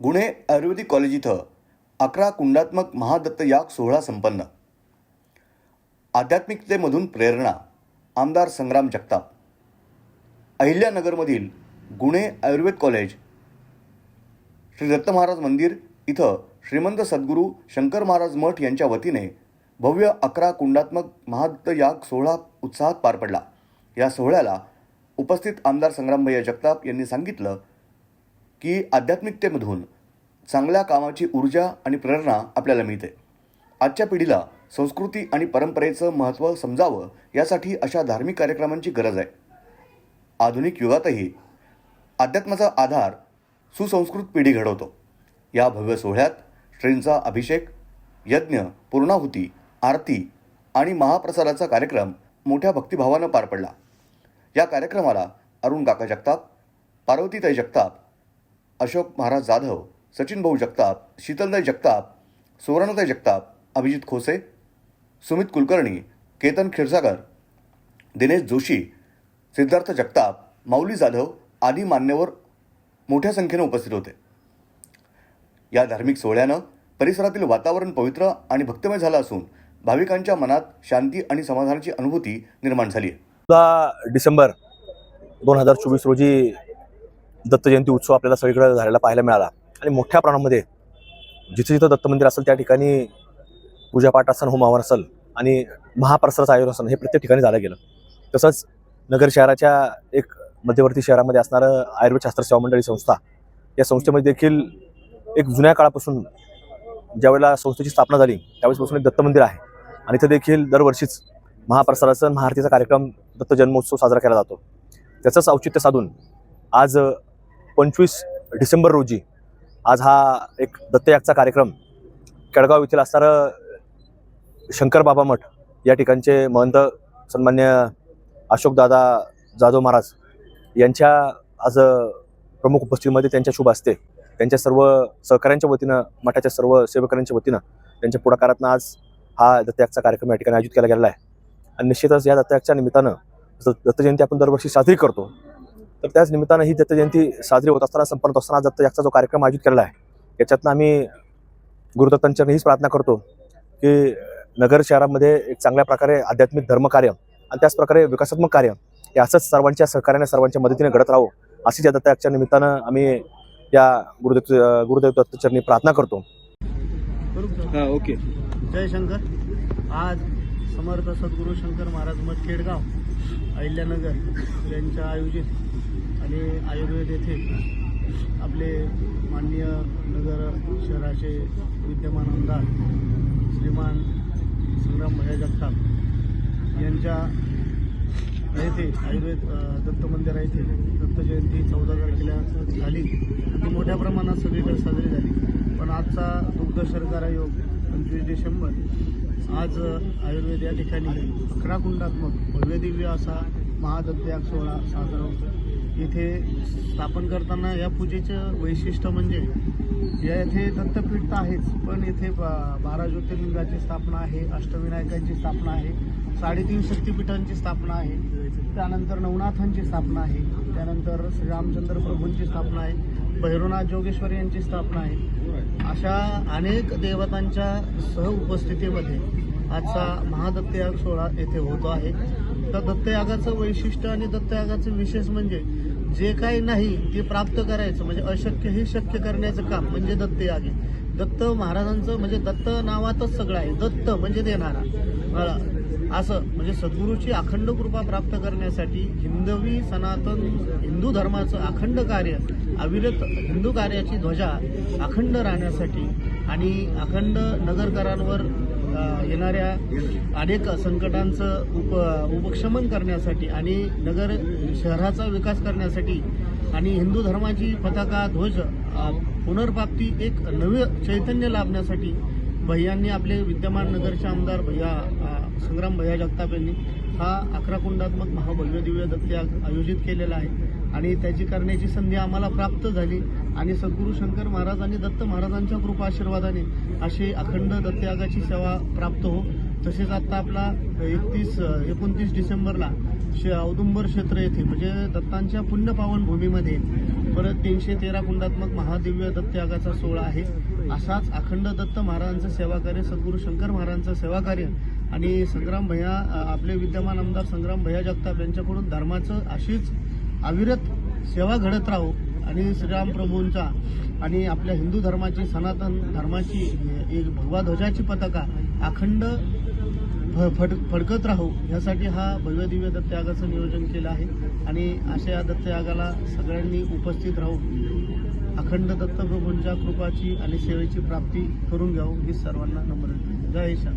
गुणे आयुर्वेदिक कॉलेज इथं अकरा कुंडात्मक महादत्त याग सोहळा संपन्न. आध्यात्मिकतेमधून प्रेरणा आमदार संग्राम जगताप. अहिल्यानगरमधील गुणे आयुर्वेद कॉलेज श्री दत्त महाराज मंदिर इथं श्रीमंत सद्गुरू शंकर महाराज मठ यांच्या वतीने भव्य अकरा कुंडात्मक महादत्त याग सोहळा उत्साहात पार पडला. या सोहळ्याला उपस्थित आमदार संग्रामभैया जगताप यांनी सांगितलं की आध्यात्मिकतेमधून चांगल्या कामाची ऊर्जा आणि प्रेरणा आपल्याला मिळते. आजच्या पिढीला संस्कृती आणि परंपरेचं महत्त्व समजावं यासाठी अशा धार्मिक कार्यक्रमांची गरज आहे. आधुनिक युगातही अध्यात्माचा आधार सुसंस्कृत पिढी घडवतो. या भव्य सोहळ्यात श्रींचा अभिषेक यज्ञ पूर्णाहुती आरती आणि महाप्रसादाचा कार्यक्रम मोठ्या भक्तिभावानं पार पडला. या कार्यक्रमाला अरुण काका जगताप पार्वतीताई जगताप अशोक महाराज जाधव सचिन भाऊ जगताप शीतलदाई जगताप सुवर्णताई जगताप अभिजित खोसे सुमित कुलकर्णी केतन क्षीरसागर दिनेश जोशी सिद्धार्थ जगताप माऊली जाधव आदी मान्यवर मोठ्या संख्येनं उपस्थित होते. या धार्मिक सोहळ्यानं परिसरातील वातावरण पवित्र आणि भक्तिमय झालं असून भाविकांच्या मनात शांती आणि समाधानाची अनुभूती निर्माण झाली आहे. डिसेंबर दोन हजार चोवीस रोजी दत्त जयंती उत्सव आपल्याला सगळीकडे झालेला पाहायला मिळाला. आणि मोठ्या प्रमाणामध्ये जिथं जिथं दत्त मंदिर असेल त्या ठिकाणी पूजापाठ असेल होमावर असेल आणि महाप्रसाराचं आयोजन असेल हे प्रत्येक ठिकाणी झालं गेलं. तसंच नगर शहराच्या एक मध्यवर्ती शहरामध्ये असणारं आयुर्वेद शास्त्र सेवा मंडळी संस्था या संस्थेमध्ये देखील एक जुन्या काळापासून ज्यावेळेला संस्थेची स्थापना झाली त्यावेळेसपासून एक दत्त मंदिर आहे. आणि इथं देखील दरवर्षीच महाप्रसाराचा आणि महाआरतीचा कार्यक्रम दत्त जन्मोत्सव साजरा केला जातो. त्याचंच औचित्य साधून आज पंचवीस डिसेंबर रोजी आज हा एक दत्तयागचा कार्यक्रम केळगाव येथील असणारं शंकर बाबा मठ या ठिकाणचे महंत सन्मान्य अशोकदादा जाधव महाराज यांच्या आज प्रमुख उपस्थितीमध्ये त्यांच्या शुभ असते त्यांच्या सर्व सहकाऱ्यांच्या वतीनं मठाच्या सर्व सेवकांच्या वतीनं त्यांच्या पुढाकारातनं आज हा दत्तयागचा कार्यक्रम या ठिकाणी आयोजित केला गेलेला आहे. आणि निश्चितच या दत्तयागच्या निमित्तानं जसं आपण दरवर्षी साजरी करतो. तर त्याच निमित्तानं ही दत्त जयंती साजरी होत असताना संपन्न होत असताना आज दत्तयागचा जो कार्यक्रम आयोजित केलेला आहे याच्यातनं आम्ही गुरुदत्तांच्या हीच प्रार्थना करतो की नगर शहरामध्ये एक चांगल्या प्रकारे आध्यात्मिक धर्मकार्य आणि त्याच प्रकारे विकासात्मक कार्य हे असंच सर्वांच्या सहकार्याने सर्वांच्या मदतीने घडत राहो अशीच या दत्तयागच्या निमित्तानं आम्ही या गुरुदेव गुरुदेव दत्तचरणी प्रार्थना करतो. हा ओके. जय शंकर. आज समर्थ सद्गुरू शंकर महाराज मठ खेडगाव अहिल्यानगर यांच्या आयोजित आणि आयुर्वेद येथे आपले माननीय नगर शहराचे विद्यमान आमदार श्रीमान संग्राम भया जगताप यांच्या येथे आयुर्वेद दत्त मंदिर येथे दत्त जयंती चौदा तारखेला झाली. ती मोठ्या प्रमाणात सगळीकडे साजरी झाली. पण आजचा दुग्ध शर्करा योग पंचवीस डिसेंबर आज आयुर्वेद या ठिकाणी अकरा कुंडात्मक भव्यदिव्य असा महादत्तयाग सोहळा साजरा होतो. इथे स्थापन करताना या पूजेचं वैशिष्ट्य म्हणजे या येथे दत्तपीठ तर आहेच पण येथे बा- बारा ज्योतिर्लिंगाची स्थापना आहे अष्टविनायकांची स्थापना आहे साडेतीन शक्तिपीठांची स्थापना आहे त्यानंतर नवनाथांची स्थापना आहे त्यानंतर श्रीरामचंद्र प्रभूंची स्थापना आहे भैरवनाथ जोगेश्वर यांची स्थापना आहे. अशा अनेक देवतांच्या सह उपस्थितीमध्ये आजचा महादत्तयाग सोहळा येथे होतो आहे. तर दत्तयागाचं वैशिष्ट्य आणि दत्तयागाचं विशेष म्हणजे जे काही नाही ते प्राप्त करायचं म्हणजे अशक्य हे शक्य करण्याचं काम म्हणजे दत्तयाग आहे. दत्त महाराजांचं म्हणजे दत्त नावातच सगळं आहे. दत्त म्हणजे देणारा. असं म्हणजे सद्गुरूची अखंड कृपा प्राप्त करण्यासाठी हिंदवी सनातन हिंदू धर्माचं अखंड कार्य अविरत हिंदू कार्याची ध्वजा अखंड राहण्यासाठी आणि अखंड नगरकरांवर येणाऱ्या अनेक संकटांचं उप उपशमन करण्यासाठी आणि नगर शहराचा विकास करण्यासाठी आणि हिंदू धर्माची पताका ध्वज पुनर्प्राप्ती एक नवे चैतन्य लाभण्यासाठी भैयांनी आपले विद्यमान नगरचे आमदार भैया संग्राम भैया जगताप यांनी हा अकरा कुंडात्मक महाभव्य दिव्य दत्त आयोजित केलेला आहे. आणि त्याची करण्याची संधी आम्हाला प्राप्त झाली. आणि सद्गुरू शंकर महाराज आणि दत्त महाराजांच्या कृपा आशीर्वादाने अशी अखंड दत्तयागाची सेवा प्राप्त हो. तसेच आता आपला एकतीस एकोणतीस डिसेंबरला शे औदुंबर क्षेत्र येथे म्हणजे दत्तांच्या पुण्यपावन भूमीमध्ये परत तीनशे तेरा कुंडात्मक महादिव्य दत्तयागाचा सोहळा आहे. असाच अखंड दत्त महाराजांचं सेवाकार्य सद्गुरू शंकर महाराजांचं सेवाकार्य आणि संग्राम भैया आपले विद्यमान आमदार संग्राम भैया जगताप यांच्याकडून धर्माचं अशीच अविरत सेवा घडत राहो आणि श्रीराम प्रभूंचा आणि आपल्या हिंदू धर्माची सनातन धर्माची एक भगवा ध्वजाची पताका अखंड फ- फड फडकत राहू. यासाठी हा भव्य दिव्य दत्तयागाचं नियोजन केलं आहे. आणि अशा या दत्तयागाला सगळ्यांनी उपस्थित राहू. अखंड दत्तप्रभूंच्या कृपाची आणि सेवेची प्राप्ती करून घ्यावं ही सर्वांना नम्र जय श्याम.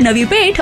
नवी पेठ